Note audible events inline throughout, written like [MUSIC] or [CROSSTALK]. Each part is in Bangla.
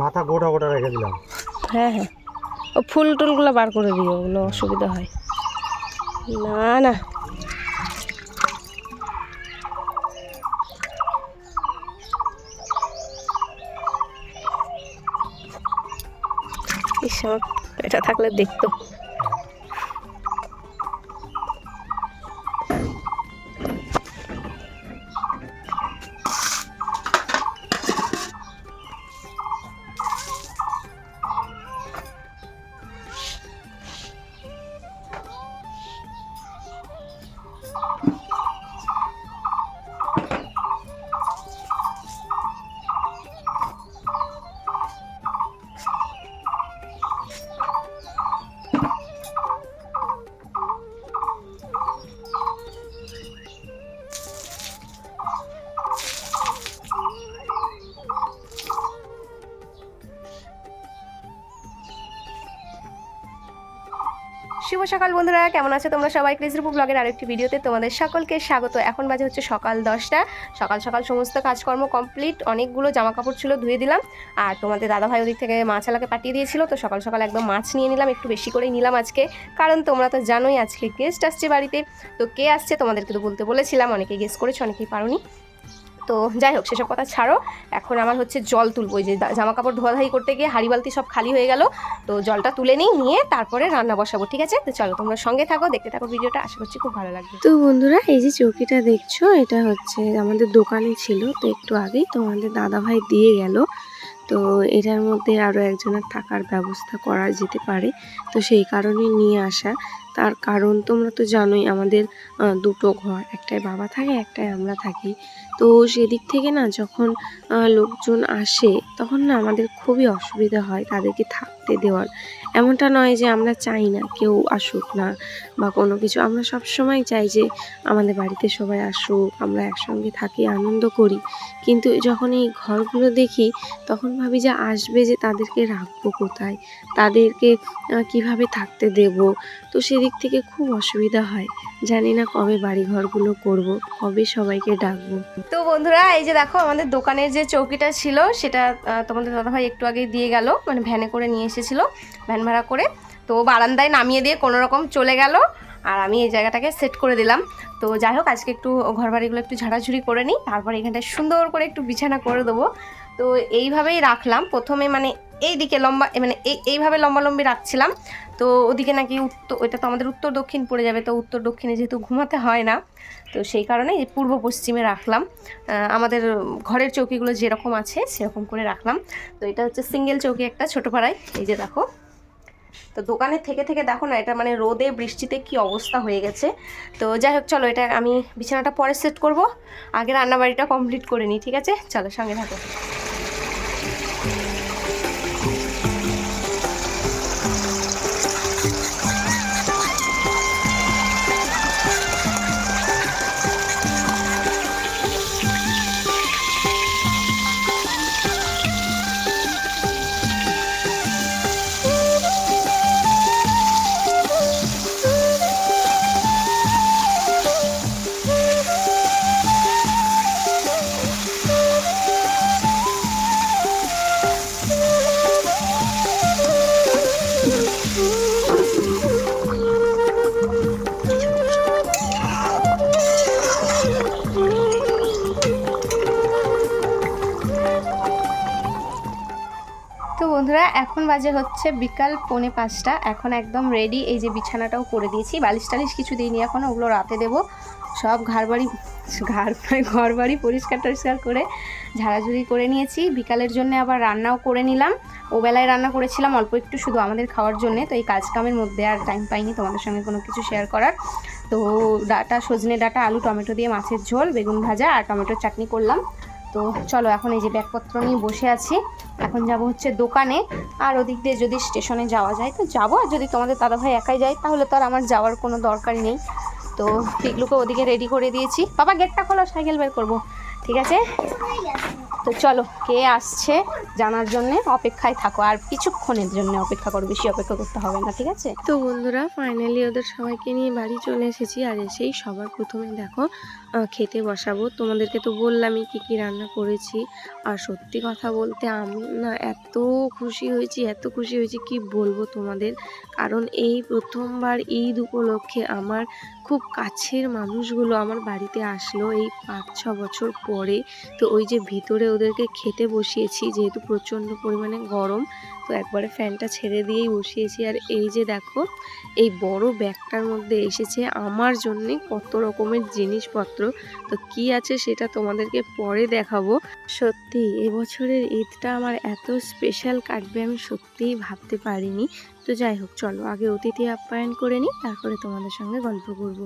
মাথা গোটা গোটা রেখে দিলাম। হ্যাঁ হ্যাঁ। ও ফুল টুলগুলো বার করে দিও, ওগুলো অসুবিধা হয়। না না। ইস, আমার এটা থাকলে দেখতো। সকাল, বন্ধুরা। কেমন আছো তোমরা সবাই? ক্রিসরূপ ব্লগের আরেকটি ভিডিওতে তোমাদের সকলকে স্বাগত। এখন বাজে হচ্ছে সকাল দশটা। সকাল সকাল সমস্ত কাজকর্ম কমপ্লিট অনেকগুলো জামা কাপড় ছিল, ধুয়ে দিলাম। আর তোমাদের দাদাভাই ওদিক থেকে মাছ মাছালাকে পাঠিয়ে দিয়েছিল। তো সকাল সকাল একদম মাছ নিয়ে নিলাম। একটু বেশি করেই নিলাম আজকে। কারণ তোমরা তো জানোই আজকে গেস্ট আসছে বাড়িতে। তো কে আসছে তোমাদেরকে তো বলতে বলেছিলাম। অনেকেই গেস্ট করেছ, অনেকেই পারোনি। তো যাই হোক, সেসব কথা ছাড়ো। এখন আমার হচ্ছে জল তুলবো। যে জামা কাপড় ধোয়াধাই করতে গিয়ে হাড়ি বালতি সব খালি হয়ে গেল। তো জলটা তুলে নিই, নিয়ে তারপরে রান্না বসাবো, ঠিক আছে? তো চলো, তোমরা সঙ্গে থাকো, দেখতে থাকো ভিডিওটা। আশা করছি খুব ভালো লাগবে। তো বন্ধুরা, এই যে চৌকিটা দেখছ, এটা হচ্ছে আমাদের দোকানে ছিল। তো একটু আগেই তোমাদের দাদা ভাই দিয়ে গেল। তো এটার মধ্যে আরও একজনের থাকার ব্যবস্থা করা যেতে পারে। তো সেই কারণে নিয়ে আসা। তার কারণ তোমরা তো জানোই, আমাদের দুটো ঘর। একটাই বাবা থাকে, একটাই আমরা থাকি। তো সেদিক থেকে না, যখন লোকজন আসে, তখন না আমাদের খুবই অসুবিধা হয় তাদেরকে থাকতে দেওয়ার। এমনটা নয় যে আমরা চাই না কেউ আসুক না বা কোনো কিছু। আমরা সব সময় চাই যে আমাদের বাড়িতে সবাই আসুক, আমরা একসঙ্গে থাকি, আনন্দ করি। কিন্তু যখন এই ঘরগুলো দেখি, তখন ভাবি যে আসবে যে তাদেরকে রাখব কোথায়? তাদেরকে কীভাবে থাকতে দেব? তো সেদিক থেকে খুব অসুবিধা হয়। জানি না কবে বাড়ি ঘরগুলো করব, কবে সবাইকে ডাকবো। তো বন্ধুরা, এই যে দেখো, আমাদের দোকানের যে চৌকিটা ছিল, সেটা তোমাদের দাদাভাই একটু আগে দিয়ে গেল মানে ভ্যানে করে নিয়ে এসেছিল। ভ্যান ভাড়া করে। তো বারান্দায় নামিয়ে দিয়ে কোনো রকম চলে গেল আর আমি এই জায়গাটাকে সেট করে দিলাম। তো যাই হোক, আজকে একটু ঘর বাড়িগুলো একটু ঝাড়াঝুড়ি করে নিই, তারপর এখানটায় সুন্দর করে একটু বিছানা করে দেবো। তো এইভাবেই রাখলাম। প্রথমে মানে এই দিকে লম্বা মানে এই, এইভাবে লম্বালম্বি রাখছিলাম। তো ওদিকে নাকি উত্তর ওইটা তো আমাদের উত্তর দক্ষিণ পড়ে যাবে, তো উত্তর দক্ষিণে যেহেতু ঘুমাতে হয় না, তো সেই কারণে পূর্ব পশ্চিমে রাখলাম। আমাদের ঘরের চৌকিগুলো যেরকম আছে, সেরকম করে রাখলাম। তো এটা হচ্ছে সিঙ্গেল চৌকি একটা ছোটো পাড়ায় এই যে দেখো। তো দোকানে থেকে থেকে দেখো না, এটা মানে রোদে, বৃষ্টিতে কি অবস্থা হয়ে গেছে। তো যাই হোক, চলো এটা আমি বিছানাটা পরে সেট করব। আগে রান্নাবাড়িটা কমপ্লিট করে নিই, ঠিক আছে? চলো সঙ্গে থাকো। এখন বাজে হচ্ছে বিকাল পৌনে পাঁচটা। এখন একদম রেডি এই যে বিছানাটাও করে দিয়েছি। বালিশ টালিশ কিছু দিইনি এখন। ওগুলো রাতে দেবো। সব ঘর বাড়ি ঘর ঘর বাড়ি পরিষ্কার টরিষ্কার করে ঝাড়াঝুড়ি করে নিয়েছি। বিকালের জন্য আবার রান্নাও করে নিলাম। ও বেলায় রান্না করেছিলাম, অল্প একটু শুধু আমাদের খাওয়ার জন্য। তো এই কাজ কামের মধ্যে আর টাইম পাইনি তোমাদের সঙ্গে কোনো কিছু শেয়ার করার। তো ডাটা, সজনে ডাটা, আলু, টমেটো দিয়ে মাছের ঝোল, বেগুন ভাজা আর টমেটোর চাটনি করলাম। তো চলো এখন এই যে ব্যাগপত্র নিয়ে বসে আছি। এখন যাব হচ্ছে দোকানে। আর ওদিক দিয়ে যদি স্টেশনে যাওয়া যায়, তো যাব। আর যদি তোমাদের দাদাভাই একাই যায়, তাহলে তো আর আমার যাওয়ার কোনো দরকারই নেই। তো পিগলুকে ওদিকে রেডি করে দিয়েছি। বাবা গেটটা খোলো, সাইকেল বের করব। ঠিক আছে? তো চলো, কে আসছে জানার জন্য, অপেক্ষায় থাকো। আর কিছুক্ষণের জন্য অপেক্ষা করো, বেশি অপেক্ষা করতে হবে না, ঠিক আছে? তো বন্ধুরা ফাইনালি ওদের সবাইকে নিয়ে বাড়ি চলে এসেছি। আর এসেই সবার প্রথমে দেখো খেতে বসাবো। তোমাদেরকে তো বললামই কি কি রান্না করেছি। আর সত্যি কথা বলতে আমি না এত খুশি হয়েছি, এত খুশি হয়েছি কি বলব তোমাদের। কারণ এই প্রথমবার ঈদ উপলক্ষে আমার খুব কাছের মানুষগুলো আমার বাড়িতে আসলো এই পাঁচ, ছ বছর পরে। তো ওই যে ভিতরে ওদেরকে খেতে বসিয়েছি, যেহেতু প্রচণ্ড পরিমাণে গরম একবারে ফ্যানটা ছেড়ে দিয়েই বসিয়েছি। আর এই যে দেখো, এই বড় ব্যাগটার মধ্যে এসেছে আমার জন্যে কত রকমের জিনিসপত্র। তো কি আছে সেটা তোমাদেরকে পরে দেখাবো। সত্যি, এবছরের ঈদটা আমার এত স্পেশাল কাটবে আমি সত্যিই ভাবতে পারিনি। তো যাই হোক, চলো, আগে অতিথি আপ্যায়ন করে নিই, তারপরে তোমাদের সঙ্গে গল্প করব।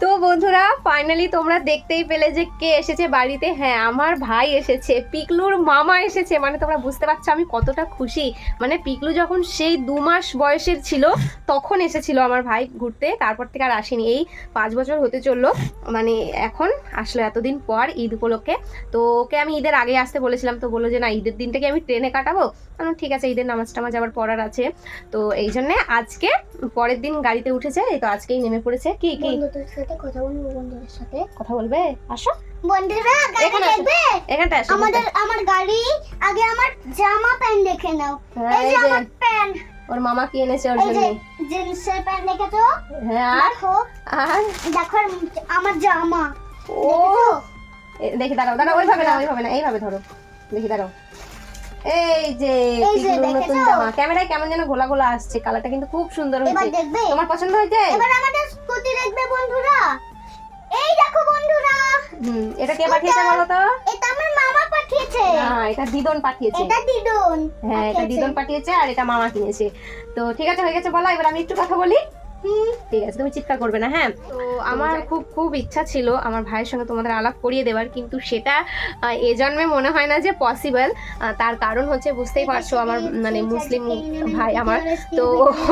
তো বন্ধুরা ফাইনালি তোমরা দেখতেই পেলে যে কে এসেছে বাড়িতে। হ্যাঁ আমার ভাই এসেছে, পিকলুর মামা এসেছে। মানে তোমরা বুঝতে পারছ, আমি কতটা খুশি। মানে পিকলু যখন সেই দু মাস বয়সের ছিল, তখন এসেছিল আমার ভাই ঘুরতে। তারপর থেকে আর আসেনি। এই পাঁচ বছর হতে চলল। মানে এখন আসলো এতদিন পর ঈদ উপলক্ষে। তো ওকে আমি ঈদের আগে আসতে বলেছিলাম। তো বলল যে, না, ঈদের দিনটাকে আমি ট্রেনে কাটাবো? ঠিক আছে, ঈদের নামাজ টামাজ আবার পড়ার আছে। তো এই জন্যে আজকে পরের দিন গাড়িতে উঠেছে এই তো আজকেই নেমে পড়েছে। কি কি? বন্ধুদের সাথে কথা বলব বন্ধুদের সাথে। কথা বলবে? আসো। বন্ধুরা গাড়ি দেখবে? এখানটা আসো আমাদের আমার গাড়ি আগে আমার জামা প্যান্ট দেখে নাও। এই এই যে যে। আমার প্যান্ট। ওর মামা কি এনেছে ওর জন্য? জিন্সের প্যান্ট দেখেছ? হ্যাঁ আর? দেখো। আর? দেখো আমার জামা। ও! দেখি দাঁড়াও দাঁড়াও ওইভাবে না ওইভাবে না এইভাবে ধরো। দেখি দাঁড়াও। এই যে নতুন জামা। ক্যামেরায় কেমন যেন ঘোলা ঘোলা আসছে কালারটা কিন্তু খুব সুন্দর হয়েছে। তোমার পছন্দ হয়েছে? এবার আমাদের স্কুটি দেখবে বন্ধুরা। এই দেখো বন্ধুরা। হুম এটা কে পাঠিয়েছে বলো তো এটা আমার মামা পাঠিয়েছে। না এটা দিদন পাঠিয়েছে। এটা দিদুন হ্যাঁ এটা দিদন পাঠিয়েছে আর এটা মামা কিনেছে। তো ঠিক আছে হয়ে গেছে বলো। এবার আমি একটু কথা বলি। ঠিক আছে তুমি চিৎকার করবে না হ্যাঁ? তো আমার খুব খুব ইচ্ছা ছিল আমার ভাইয়ের সঙ্গে তোমাদের আলাপ করিয়ে দেওয়ার কিন্তু সেটা এ জন্মে মনে হয় না যে পসিবল তার কারণ হচ্ছে বুঝতেই পারছ আমার মানে মুসলিম ভাই আমার। তো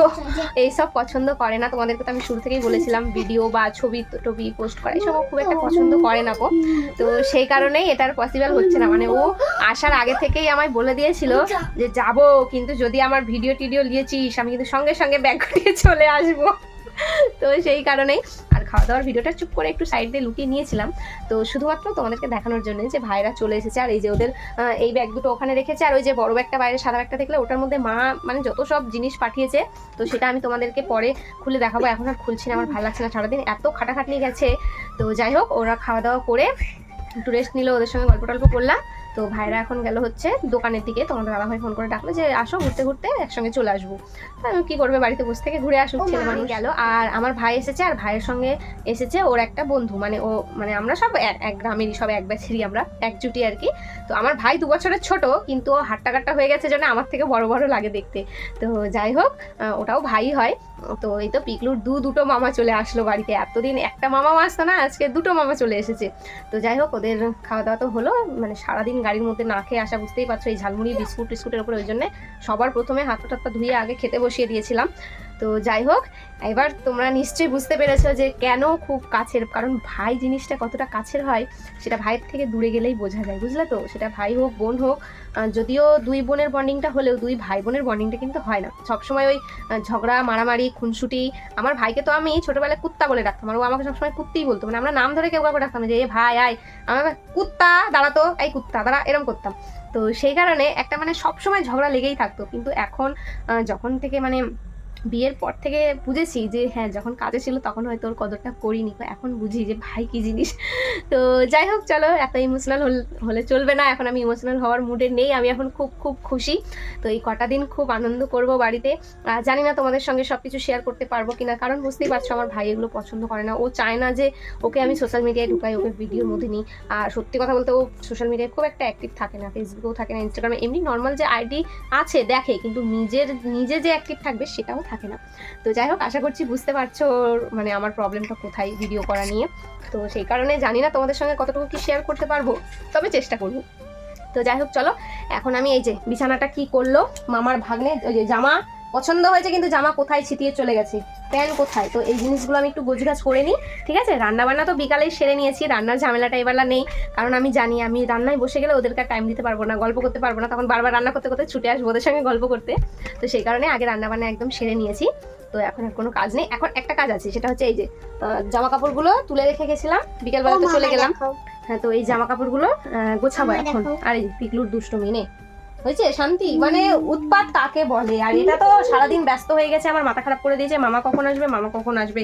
[LAUGHS] এইসব পছন্দ করে না। তোমাদেরকে তো আমি শুরু থেকেই বলেছিলাম ভিডিও বা ছবি টবি পোস্ট করা এসব খুব একটা পছন্দ করে না গো। তো সেই কারণেই এটার পসিবল হচ্ছে না। মানে ও আসার আগে থেকেই আমায় বলে দিয়েছিল যে যাব কিন্তু যদি আমার ভিডিও টিডিও নিয়েছিস আমি কিন্তু সঙ্গে সঙ্গে ব্যাগ গুটিয়ে চলে আসব। [LAUGHS] তো সেই কারণেই আর খাওয়া দাওয়ার ভিডিওটা চুপ করে একটু সাইড দিয়ে লুকিয়ে নিয়েছিলাম। তো শুধুমাত্র তোমাদেরকে দেখানোর জন্য যে ভাইরা চলে এসেছে আর এই যে ওদের এই ব্যাগ দুটো ওখানে রেখেছে আর ওই যে বড় ব্যাগটা বাইরে সাদা ব্যাগটা দেখলে ওটার মধ্যে মা মানে যত সব জিনিস পাঠিয়েছে, তো সেটা আমি তোমাদেরকে পরে খুলে দেখাবো। এখন আর খুলছি না, আমার ভালো লাগছে না সারাদিন। এত খাটাখাটনি গেছে। তো যাই হোক, ওরা খাওয়া দাওয়া করে একটু রেস্ট নিল, ওদের সঙ্গে গল্প টল্প করলাম। তো ভাইরা এখন গেল হচ্ছে দোকানের দিকে তোমাদের দাদা ভাই ফোন করে ডাকলো যে আসো ঘুরতে ঘুরতে একসঙ্গে চলে আসব। আমি কি করবে বাড়িতে বসে থেকে ঘুরে আসুক ছেলে। মানুষ গেল। আর আমার ভাই এসেছে আর ভাইয়ের সঙ্গে এসেছে ওর একটা বন্ধু। মানে ও মানে আমরা সব এক গ্রামেরই সব এক ব্যাচেরই আমরা একজুটি আর কি। তো আমার ভাই দু বছরের ছোট কিন্তু ও হাট্টা কাট্টা হয়ে গেছে জন্য আমার থেকে বড় বড় লাগে দেখতে। তো যাই হোক ওটাও ভাই হয়। তো এই তো পিকলুর দু দুটো মামা চলে আসলো বাড়িতে। এতদিন একটা মামা আসতো না আজকে দুটো মামা চলে এসেছে। তো যাই হোক ওদের খাওয়া দাওয়া তো হলো মানে সারাদিন গাড়ির মধ্যে না খেয়ে আসা, বুঝতেই পারছ, এই ঝালমুড়ি বিস্কুট টিস্কুটের উপরে, ওই জন্য সবার প্রথমে হাত টাত্তা ধুয়ে আগে খেতে বসিয়ে দিয়েছিলাম। তো যাই হোক, এবার তোমরা নিশ্চয়ই বুঝতে পেরেছ যে কেন খুব কাছের, কারণ ভাই জিনিসটা কতটা কাছের হয়, সেটা ভাইয়ের থেকে দূরে গেলেই বোঝা যায়, বুঝলে তো? সেটা ভাই হোক, বোন হোক যদিও দুই বোনের বন্ডিংটা হলেও দুই ভাই বোনের বন্ডিংটা কিন্তু হয় না। সবসময় ওই ঝগড়া, মারামারি, খুনসুটি, আমার ভাইকে তো আমি ছোটোবেলায় কুত্তা বলে ডাকতাম, আর ও আমাকে সবসময় কুত্তিই বলতো মানে আমরা নাম ধরে কেউ কাউকে ডাকতাম যে, এ ভাই, আয়। আমার কুত্তা দাঁড়াতো এই কুত্তা, দাঁড়া, এরম করতাম। তো সেই কারণে একটা মানে সবসময় ঝগড়া লেগেই থাকতো, কিন্তু এখন যখন থেকে মানে বিয়ের পর থেকে বুঝেছি যে হ্যাঁ যখন কাজে ছিল তখন হয়তো ওর কদরটা করিনি এখন বুঝি যে, ভাই কি জিনিস। [LAUGHS] তো যাই হোক, চলো, এত ইমোশনাল হলে চলবে না। এখন আমি ইমোশনাল হওয়ার মুডে নেই। আমি এখন খুব খুব খুশি। তো এই কটা দিন খুব আনন্দ করব বাড়িতে। জানি না তোমাদের সঙ্গে সব কিছু শেয়ার করতে পারব কিনা। কারণ বুঝতেই পারছ, আমার ভাই এগুলো পছন্দ করে না। ও চায় না যে, ওকে আমি সোশ্যাল মিডিয়ায় ঢুকাই, ওকে ভিডিওর মধ্যে নিই। আর সত্যি কথা বলতে ও সোশ্যাল মিডিয়ায় খুব একটা অ্যাক্টিভ থাকে না। ফেসবুকেও থাকে না ইনস্টাগ্রামে এমনি নর্মাল যে আইডি আছে, দেখে। কিন্তু নিজের, নিজে যে অ্যাক্টিভ থাকবে, সেটাও থাকে না। তো যাই হোক, আশা করছি বুঝতে পারছ মানে আমার প্রবলেমটা কোথায় ভিডিও করা নিয়ে। তো সেই কারণে জানি না তোমাদের সঙ্গে কতটুকু কি শেয়ার করতে পারব, তবে চেষ্টা করব। তো যাই হোক, চলো, এখন আমি এই যে বিছানাটা কি করল, মামার ভাগ্নে, ওই যে জামা পছন্দ হয়েছে কিন্তু জামা কোথায় ছিটিয়ে চলে গেছে? প্যান কোথায়? তো এই জিনিসগুলো আমি একটু গোছগাছ করে নিই ঠিক আছে? রান্নাবান্না তো বিকালেই সেরে নিয়েছি রান্নার ঝামেলাটা এবার আর নেই। কারণ আমি জানি আমি রান্নায় বসে গেলে ওদেরকে টাইম দিতে পারব না গল্প করতে পারব না। তখন বারবার রান্না করতে করতে ছুটে আসব ওদের সঙ্গে গল্প করতে। তো সেই কারণে আগে রান্নাবান্না একদম সেরে নিয়েছি। তো এখন আর কোনো কাজ নেই। এখন একটা কাজ আছে সেটা হচ্ছে এই যে জামা কাপড়গুলো তুলে রেখে গেছিলাম। বিকেলবেলা তো চলে গেলাম। হ্যাঁ তো এই জামা কাপড়গুলো গোছাবো এখন। দেখো। আর এই পিকলুর দুষ্টমি নে। হয়েছে? শান্তি? মানে উৎপাত কাকে বলে? আর এটা তো সারাদিন ব্যস্ত হয়ে গেছে আমার মাথা খারাপ করে দিয়েছে। মামা কখন আসবে? মামা কখন আসবে?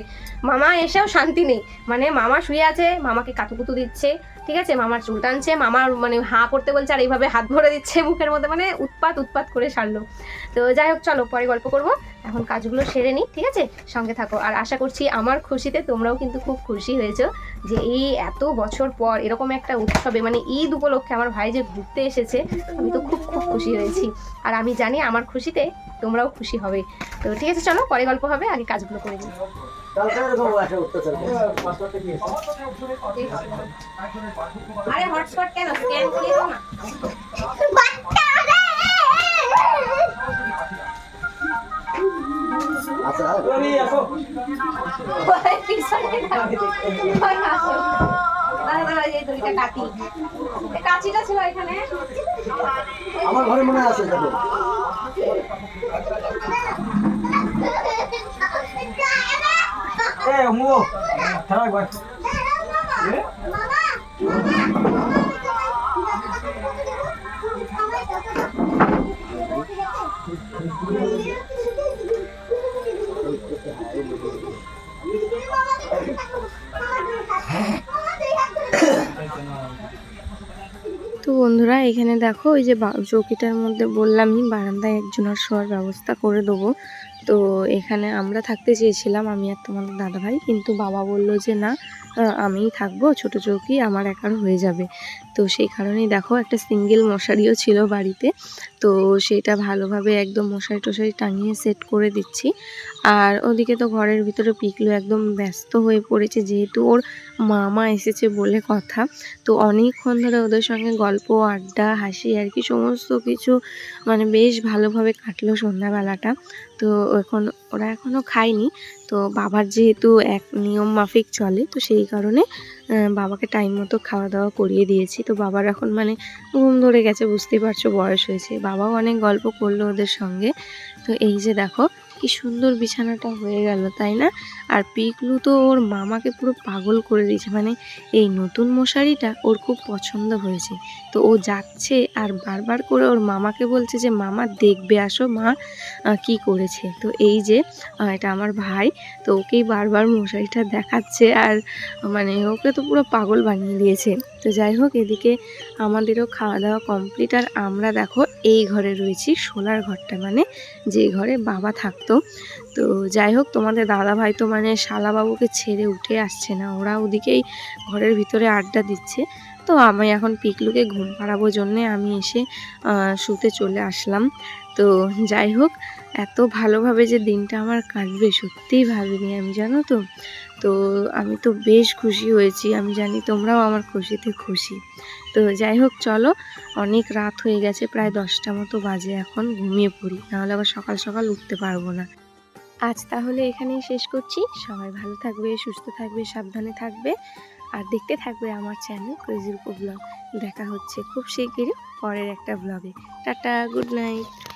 মামা এসেও শান্তি নেই। মানে মামা শুয়ে আছে মামাকে কাতুকুতু দিচ্ছে ঠিক আছে? মামার চুল টানছে মামার মানে হাঁ করতে বলছে আর এইভাবে হাত ভরে দিচ্ছে মুখের মধ্যে। মানে উৎপাত উৎপাত করে সারলো। তো যাই হোক চলো পরে গল্প করব। এখন কাজগুলো সেরে নিই ঠিক আছে? সঙ্গে থাকো। আর আশা করছি আমার খুশিতে তোমরাও কিন্তু খুব খুশি হয়েছো যে এই এত বছর পর এরকম একটা উৎসবে মানে ঈদ উপলক্ষে আমার ভাই যে ঘুরতে এসেছে আমি তো খুব খুব খুশি হয়েছি। আর আমি জানি আমার খুশিতে তোমরাও খুশি হবে। তো ঠিক আছে চলো পরে গল্প হবে আগে কাজগুলো করে নিই। আরে হটস্পট কেন? স্ক্যান কাঁচিটা ছিল এখানে আমার ঘরে মনে আছে দেখো। এ তো বন্ধুরা, এখানে দেখো, ওই যে চৌকিটার মধ্যে বললামই বারান্দায় একজনের শোয়ার ব্যবস্থা করে দেবো। তো এখানে আমরা থাকতে চেয়েছিলাম, আমি আর তোমাদের দাদাভাই, কিন্তু বাবা বলল যে না আমিই থাকব, ছোট চৌকি আমার একার হয়ে যাবে। তো সেই কারণেই দেখো, একটা সিঙ্গেল মশারিও ছিল বাড়িতে। তো সেটা ভালোভাবে একদম মশারি টশারি টাঙিয়ে সেট করে দিচ্ছি। আর ওদিকে তো ঘরের ভিতরে পিকলু একদম ব্যস্ত হয়ে পড়েছে, যেহেতু ওর মামা এসেছে বলে কথা। তো অনেকক্ষণ ধরে ওদের সঙ্গে গল্প, আড্ডা, হাসি আর কি সমস্ত কিছু মানে বেশ ভালোভাবে কাটলো সন্ধ্যাবেলাটা। তো এখন ওরা এখনও খায়নি। তো বাবার যেহেতু এক নিয়ম মাফিক চলে, তো সেই কারণে বাবাকে টাইম মতো খাওয়া দাওয়া করিয়ে দিয়েছি। তো বাবার এখন মানে ঘুম ধরে গেছে, বুঝতেই পারছ বয়স হয়েছে। বাবাও অনেক গল্প করল ওদের সঙ্গে। তো এই যে দেখো কি সুন্দর বিছানাটা হয়ে গেল, তাই না? আর পিকলু তো ওর মামাকে পুরো পাগল করে দিয়েছে মানে এই নতুন মশারিটা ওর খুব পছন্দ হয়েছে। তো ও যাচ্ছে আর বারবার করে ওর মামাকে বলছে যে, মামা, দেখবে, আসো, মা কি করেছে? তো এই যে এটা আমার ভাই, তো ওকেই বারবার মশারিটা দেখাচ্ছে আর মানে ওকে তো পুরো পাগল বানিয়ে দিয়েছে। তো যাই হোক, এদিকে আমাদেরও খাওয়া দাওয়া কমপ্লিট। আর আমরা দেখো, এই ঘরে রয়েছি, সোলার ঘরটা মানে যে ঘরে বাবা থাকতো তো। যাই হোক, তোমাদের দাদা ভাই তো মানে শালাবাবুকে ছেড়ে উঠে আসছে না। ওরা ওদিকেই ঘরের ভিতরে আড্ডা দিচ্ছে। তো আমি এখন পিকলুকে ঘুম পাড়াবো জন্যে আমি এসে শুতে চলে আসলাম। তো যাই হোক এত ভালোভাবে যে দিনটা আমার কাটবে, সত্যিই ভাবিনি আমি, জানো তো? তো আমি তো বেশ খুশি হয়েছি। আমি জানি তোমরাও আমার খুশিতে খুশি। তো যাই হোক, চলো। অনেক রাত হয়ে গেছে, প্রায় দশটা মতো বাজে এখন, ঘুমিয়ে পড়ি। নাহলে আবার সকাল সকাল উঠতে পারব না। আজ তাহলে এখানেই শেষ করছি। সবাই ভালো থাকবে, সুস্থ থাকবে, সাবধানে থাকবে। আর দেখতে থাকবে আমার চ্যানেল ক্রেজির ব্লগ দেখা হচ্ছে খুব শিগগিরই পরের একটা ব্লগে টাটা গুড নাইট